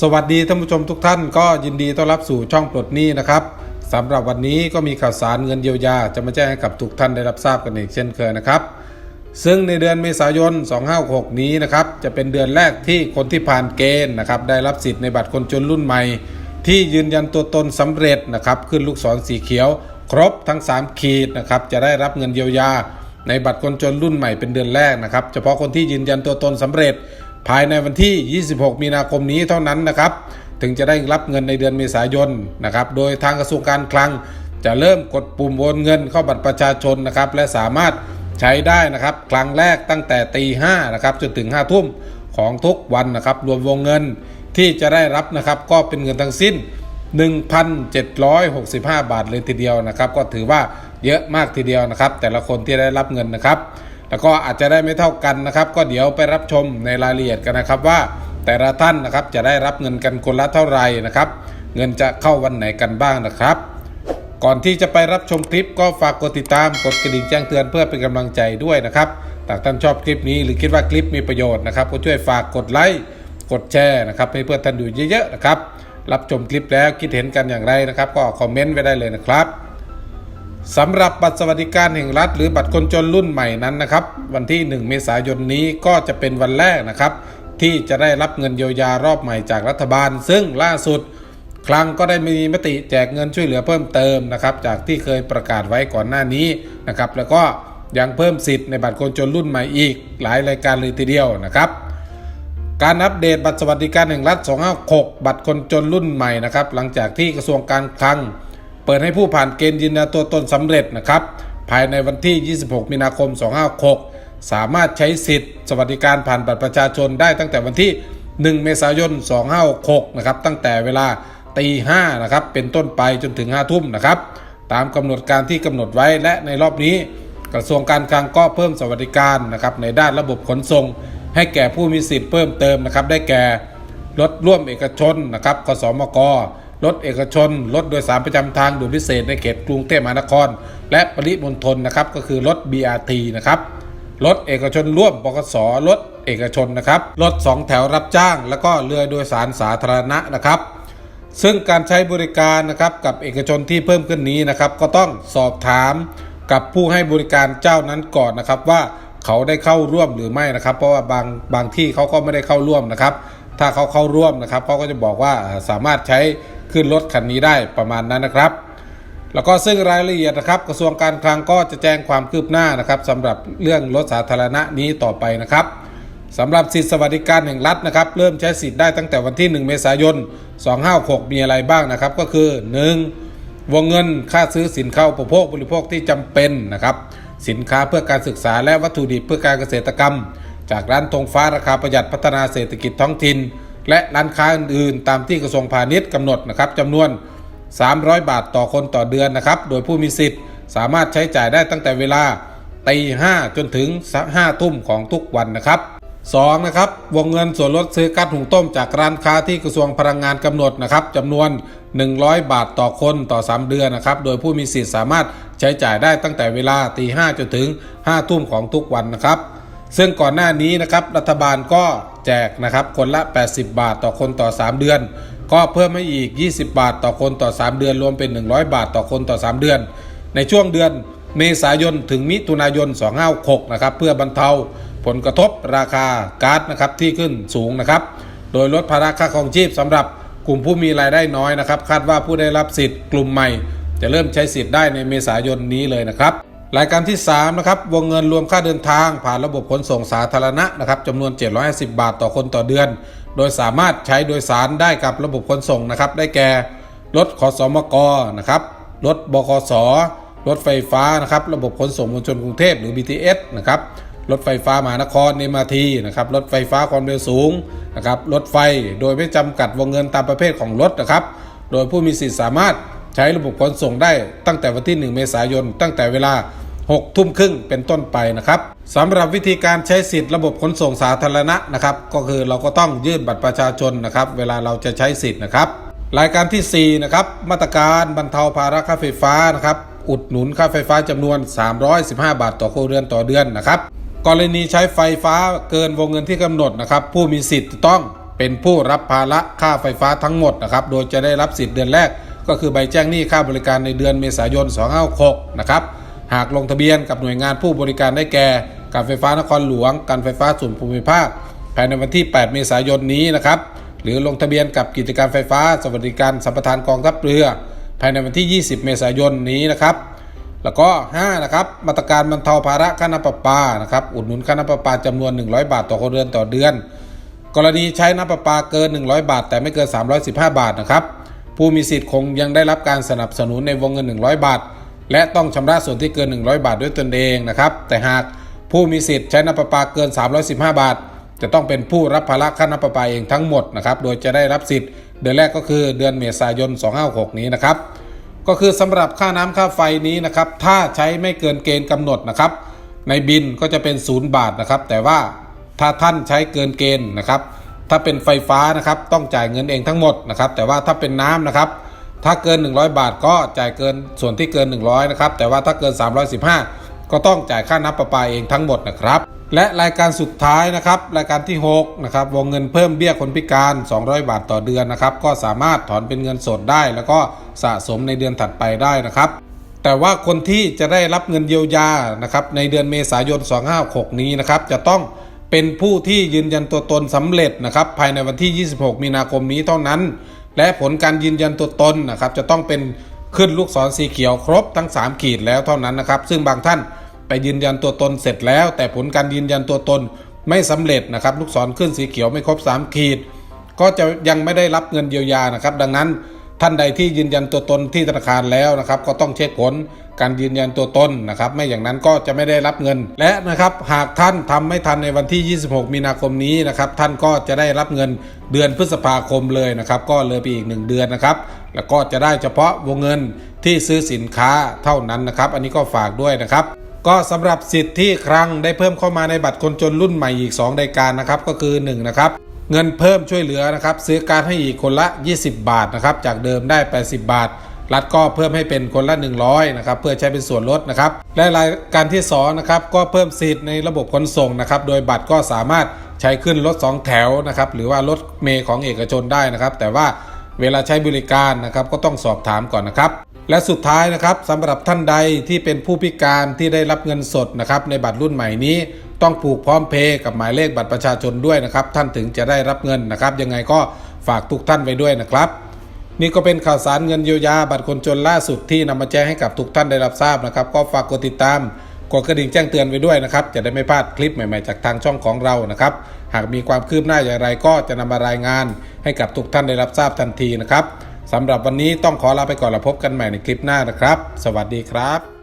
สวัสดีท่านผู้ชมทุกท่านก็ยินดีต้อนรับสู่ช่องปลดหนี้นะครับสำหรับวันนี้ก็มีข่าวสารเงินเยียวยา จะมาแจ้งให้กับทุกท่านได้รับทราบกันอีกเช่นเคยนะครับ ซึ่งในเดือนเมษายน 2566 นี้นะครับจะเป็นเดือนแรกที่คนที่ผ่านเกณฑ์นะครับได้รับสิทธิ์ในบัตรคนจนรุ่นใหม่ ที่ยืนยันตัวตนสำเร็จนะครับขึ้นลูกศรสีเขียว ครบทั้ง 3 ขีดนะครับจะได้รับเงินเยียวยา ในบัตรคนจนรุ่นใหม่เป็นเดือนแรกนะครับเฉพาะคนที่ยืนยันตัวตนสำเร็จ ภายในวันที่ 26 มีนาคมนี้เท่านั้นนะครับ ถึงจะได้รับเงินในเดือนเมษายนนะครับ โดยทางกระทรวงการคลัง จะเริ่มกดปุ่มโอนเงินเข้าบัตรประชาชนนะครับ และสามารถใช้ได้นะครับ ครั้งแรกตั้งแต่ตีห้านะครับจนถึง5ทุ่มของทุกวันนะครับ รวมวงเงินที่จะได้รับนะครับก็เป็นเงินทั้งสิ้น 1,765 บาทเลยทีเดียวนะครับ ก็ถือว่าเยอะมากทีเดียวนะครับ แต่ละคนที่ได้รับเงินนะครับ แล้วก็อาจจะได้ไม่เท่ากันนะครับ ก็เดี๋ยวไปรับชมในรายละเอียดกันนะครับว่าแต่ละท่านนะครับจะได้รับเงินกันคนละเท่าไหร่นะครับ เงินจะเข้าวันไหนกันบ้างนะครับ ก่อนที่จะไปรับชมคลิปก็ฝากกดติดตามกดกระดิ่งแจ้งเตือนเพื่อเป็นกำลังใจด้วยนะครับหากท่านชอบคลิปนี้หรือคิดว่าคลิปมีประโยชน์นะครับ ก็ช่วยฝากกดไลค์กดแชร์นะครับให้เพื่อนท่านดูเยอะๆนะครับรับชมคลิปแล้วคิดเห็นกันอย่างไรนะครับ ก็คอมเมนต์ไว้ได้เลยนะครับ สำหรับบัตรสวัสดิการแห่งรัฐ หรือบัตรคนจนรุ่นใหม่นั้นนะครับ วันที่ 1 เมษายนนี้ก็จะเป็นวันแรกนะครับ ที่จะได้รับเงินเยียวยารอบใหม่จากรัฐบาล ซึ่งล่าสุดคลังก็ได้มีมติแจกเงินช่วยเหลือเพิ่มเติมนะครับ จากที่เคยประกาศไว้ก่อนหน้านี้นะครับ แล้วก็ยังเพิ่มสิทธิ์ในบัตรคนจนรุ่นใหม่อีก หลายรายการเลยทีเดียวนะครับการอัปเดตบัตรสวัสดิการแห่งรัฐ 256 บัตรคนจนรุ่นใหม่นะครับ หลังจากที่กระทรวงการคลัง เปิดให้ผู้ผ่านเกณฑ์ยืนยันตัวตนสำเร็จนะครับ ภายในวันที่ 26 มีนาคม 256 สามารถใช้สิทธิ์ สวัสดิการผ่านบัตรประชาชนได้ตั้งแต่วันที่ 1 เมษายน 256 นะครับ ตั้งแต่เวลาตี5นะครับ เป็นต้นไปจนถึง 5 ทุ่มนะครับ ตามกำหนดการที่กำหนดไว้และในรอบนี้ กระทรวงการคลังก็เพิ่มสวัสดิการนะครับในด้านระบบขนส่ง ให้แก่ผู้มีสิทธิ์เพิ่มเติมนะครับ ได้แก่รถร่วมเอกชนนะครับ กสมก รถเอกชน รถโดยสารประจำทางด่วนพิเศษในเขตกรุงเทพมหานคร และปริมณฑลนะครับก็คือรถ BRT นะครับรถเอกชนร่วมบกสรถเอกชนนะครับรถ2แถวรับจ้าง แล้วก็เรือโดยสารสาธารณะนะครับ ซึ่งการใช้บริการนะครับกับเอกชนที่เพิ่มขึ้นนี้นะครับ ก็ต้องสอบถามกับผู้ให้บริการเจ้านั้นก่อนนะครับ ว่าเขาได้เข้าร่วมหรือไม่นะครับ เพราะว่าบางบางที่เขาก็ไม่ได้เข้าร่วมนะครับ ถ้าเขาเข้าร่วมนะครับเขาก็จะบอกว่าสามารถใช้ ขึ้นรถคันนี้ได้ประมาณนั้นนะครับ แล้วก็ซึ่งรายละเอียดนะครับ กระทรวงการคลังก็จะแจ้งความคืบหน้านะครับสำหรับเรื่องรถสาธารณะนี้ต่อไปนะครับสำหรับสิทธิสวัสดิการแห่งรัฐนะครับ เริ่มใช้สิทธิ์ได้ตั้งแต่วันที่ 1 เมษายน 256 มีอะไรบ้างนะครับ ก็คือ 1. วงเงินค่าซื้อสินค้าอุปโภคบริโภคที่จำเป็นนะครับ สินค้าเพื่อการศึกษาและวัตถุดิบเพื่อการเกษตรกรรม จากร้านธงฟ้าราคาประหยัดพัฒนาเศรษฐกิจท้องถิ่น และร้านค้าอื่นๆ ตามที่กระทรวงพาณิชย์กำหนดนะครับจำนวน 300 บาทต่อคนต่อเดือนนะครับ โดยผู้มีสิทธิ์สามารถใช้จ่ายได้ตั้งแต่เวลาตีห้าจนถึงห้าทุ่มของทุกวันนะครับสองนะครับวงเงินส่วนลดซื้อก๊าซหุงต้มจากร้านค้าที่กระทรวงพลังงานกำหนดนะครับจำนวน 100 บาทต่อคนต่อ 3 เดือนนะครับ โดยผู้มีสิทธิ์สามารถใช้จ่ายได้ตั้งแต่เวลาตีห้าจนถึง5ทุ่มของทุกวันนะครับ ซึ่งก่อนหน้านี้นะครับรัฐบาลก็ แจกนะครับคนละ 80 บาทต่อคนต่อ 3 เดือน ก็เพิ่มให้อีก 20 บาทต่อคนต่อ 3 เดือน รวมเป็น 100 บาทต่อคนต่อ 3 เดือน ในช่วงเดือนเมษายนถึงมิถุนายน 256 นะครับเพื่อบรรเทาผลกระทบราคาก๊าซนะครับที่ขึ้นสูงนะครับ โดยลดภาระค่าครองชีพสำหรับกลุ่มผู้มีรายได้น้อยนะครับ คาดว่าผู้ได้รับสิทธิ์กลุ่มใหม่ จะเริ่มใช้สิทธิ์ได้ในเมษายนนี้เลยนะครับ รายการที่3นะครับวงเงินรวมค่าเดินทาง ผ่านระบบขนส่งสาธารณะนะครับจำนวน 750 บาทต่อคนต่อเดือน โดยสามารถใช้โดยสารได้กับระบบขนส่งนะครับ ได้แก่รถขอสมกนะครับรถบขสรถไฟฟ้านะครับ ระบบขนส่งมวลชนกรุงเทพหรือ BTS นะครับรถไฟฟ้ามหานครเนมาทีนะครับรถไฟฟ้าความเร็วสูงนะครับรถไฟโดยไม่จำกัดวงเงินตามประเภทของรถนะครับ โดยผู้มีสิทธิ์สามารถใช้ระบบขนส่งได้ตั้งแต่วันที่ 1 เมษายน ตั้งแต่เวลา 6 ทุ่มครึ่งเป็นต้นไปนะครับสำหรับวิธีการใช้สิทธิ์ระบบขนส่งสาธารณะนะครับก็คือเราก็ต้องยื่นบัตรประชาชนนะครับเวลาเราจะใช้สิทธิ์นะครับรายการที่4นะครับมาตรการบรรเทาภาระค่าไฟฟ้านะครับอุดหนุนค่าไฟฟ้าจำนวน 315 บาทต่อครัวเรือนต่อเดือนนะครับกรณีใช้ไฟฟ้าเกินวงเงินที่กำหนดนะครับผู้มีสิทธิ์ต้องเป็นผู้รับภาระค่าไฟฟ้าทั้งหมดนะครับโดยจะได้รับสิทธิ์เดือนแรก ก็คือใบแจ้งหนี้ค่าบริการในเดือนเมษายน 256 นะครับ หากลงทะเบียนกับหน่วยงานผู้บริการได้แก่ การไฟฟ้านครหลวง การไฟฟ้าส่วนภูมิภาค ภายในวันที่ 8 เมษายนนี้นะครับ หรือลงทะเบียนกับกิจการไฟฟ้า สวัสดิการสัมปทานกองทัพเรือ ภายในวันที่ 20 เมษายนนี้นะครับ แล้วก็ 5 นะครับ มาตรการบรรเทาภาระค่าน้ำประปา นะครับ อุดหนุนค่าน้ำประปาจำนวน 100 บาทต่อครัวเรือนต่อเดือน กรณีใช้น้ำประปาเกิน 100 บาท แต่ไม่เกิน 315 บาทนะครับ ผู้มีสิทธิ์คงยังได้รับการสนับสนุนในวงเงิน 100 บาท และต้องชำระส่วนที่เกิน 100 บาทด้วยตนเองนะครับ แต่หากผู้มีสิทธิ์ใช้น้ำประปาเกิน 315 บาท จะต้องเป็นผู้รับภาระค่าน้ำประปาเองทั้งหมดนะครับ โดยจะได้รับสิทธิ์เดือนแรกก็คือเดือนเมษายน 256 นี้นะครับ ก็คือสำหรับค่าน้ำค่าไฟนี้นะครับ ถ้าใช้ไม่เกินเกณฑ์กำหนดนะครับ ในบินก็จะเป็น 0 บาทนะครับ แต่ว่าถ้าท่านใช้เกินเกณฑ์นะครับ ถ้าเป็นไฟฟ้านะครับต้องจ่ายเงินเองทั้งหมดนะครับ แต่ว่าถ้าเป็นน้ำนะครับ ถ้าเกิน 100 บาทก็จ่ายเกินส่วนที่เกิน 100นะครับแต่ว่าถ้าเกิน 315 ก็ต้องจ่ายค่าน้ำประปาเองทั้งหมดนะครับ และรายการสุดท้ายนะครับรายการที่6นะครับวงเงินเพิ่มเบี้ยคนพิการ 200 บาทต่อเดือนนะครับก็สามารถถอนเป็นเงินสดได้ แล้วก็สะสมในเดือนถัดไปได้นะครับแต่ว่าคนที่จะได้รับเงินเยียวยานะครับในเดือนเมษายน 256 นี้นะครับจะต้องเป็นผู้ที่ยืนยันตัวตนสำเร็จนะครับภายในวันที่ 26 มีนาคมนี้เท่านั้น และผลการยืนยันตัวตนนะครับจะต้องเป็นขึ้นลูกศรสีเขียวครบทั้ง 3 ขีดแล้วเท่านั้นนะครับ ซึ่งบางท่านไปยืนยันตัวตนเสร็จแล้ว แต่ผลการยืนยันตัวตนไม่สำเร็จนะครับ ลูกศรขึ้นสีเขียวไม่ครบ 3 ขีด ก็จะยังไม่ได้รับเงินเยียวยานะครับ ดังนั้น ท่านใดที่ยืนยันตัวตนที่ธนาคารแล้วนะครับก็ต้องเช็คผลการยืนยันตัวตนนะครับไม่อย่างนั้นก็จะไม่ได้รับเงิน และนะครับหากท่านทำไม่ทันในวันที่ 26 มีนาคมนี้นะครับท่านก็จะได้รับเงินเดือนพฤษภาคมเลยนะครับก็เลยไปอีก 1 เดือนนะครับแล้วก็จะได้เฉพาะวงเงินที่ซื้อสินค้าเท่านั้นนะครับอันนี้ก็ฝากด้วยนะครับก็สำหรับสิทธิ์ที่ครั้งได้เพิ่มเข้ามาในบัตรคนจนรุ่นใหม่อีก 2 รายการนะครับก็คือ1นะครับ เงินเพิ่มช่วยเหลือนะครับ ซื้อการให้อีกคนละ 20 บาทนะครับ จากเดิมได้ 80 บาท รัฐก็เพิ่มให้เป็นคนละ 100นะครับเพื่อใช้เป็นส่วนลดนะครับ และรายการที่2นะครับก็เพิ่มสิทธิ์ในระบบขนส่งนะครับ โดยบัตรก็สามารถใช้ขึ้นรถ 2 แถวนะครับหรือว่ารถเมย์ของเอกชนได้นะครับ แต่ว่าเวลาใช้บริการนะครับก็ต้องสอบถามก่อนนะครับ และสุดท้ายนะครับสำหรับท่านใดที่เป็นผู้พิการที่ได้รับเงินสดนะครับในบัตรรุ่นใหม่นี้ ต้องผูกพร้อมเพย์กับหมายเลขบัตรประชาชนด้วยนะครับ ท่านถึงจะได้รับเงินนะครับ ยังไงก็ฝากทุกท่านไว้ด้วยนะครับ นี่ก็เป็นข่าวสารเงินเยียวยาบัตรคนจนล่าสุดที่นำมาแจ้งให้กับทุกท่านได้รับทราบนะครับ ก็ฝากกดติดตามกดกระดิ่งแจ้งเตือนไว้ด้วยนะครับ จะได้ไม่พลาดคลิปใหม่ๆจากทางช่องของเรานะครับ หากมีความคืบหน้าอย่างไรก็จะนำมารายงาน ให้กับทุกท่านได้รับทราบทันทีนะครับสำหรับวันนี้ต้องขอลาไปก่อนแล้วพบกันใหม่ในคลิปหน้านะครับ สวัสดีครับ